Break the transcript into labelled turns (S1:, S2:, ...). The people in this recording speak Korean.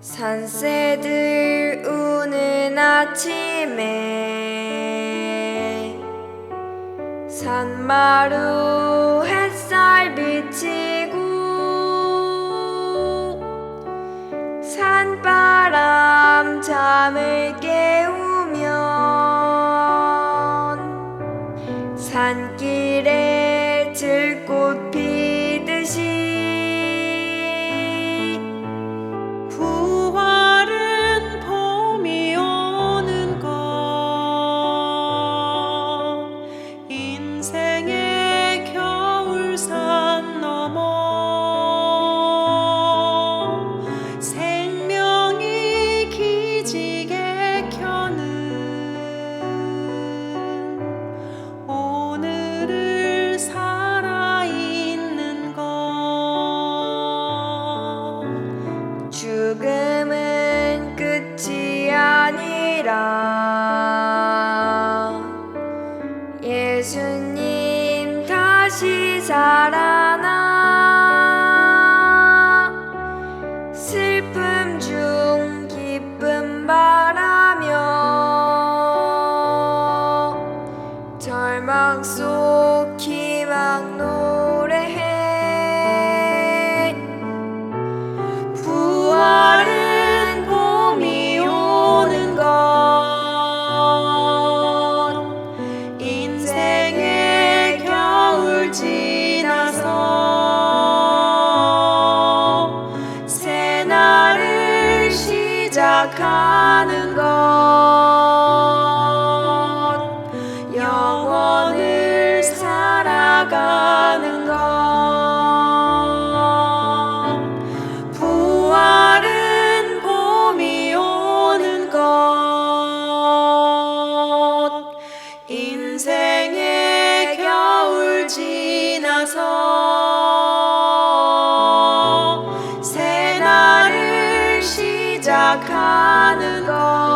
S1: 산새들 우는 아침에 산마루 햇살 비치고 산바람 잠을 깨우면 산길 다시 자라나. 슬픔 중 기쁨 바라며 절망 속 희망 노
S2: 시작하는 것.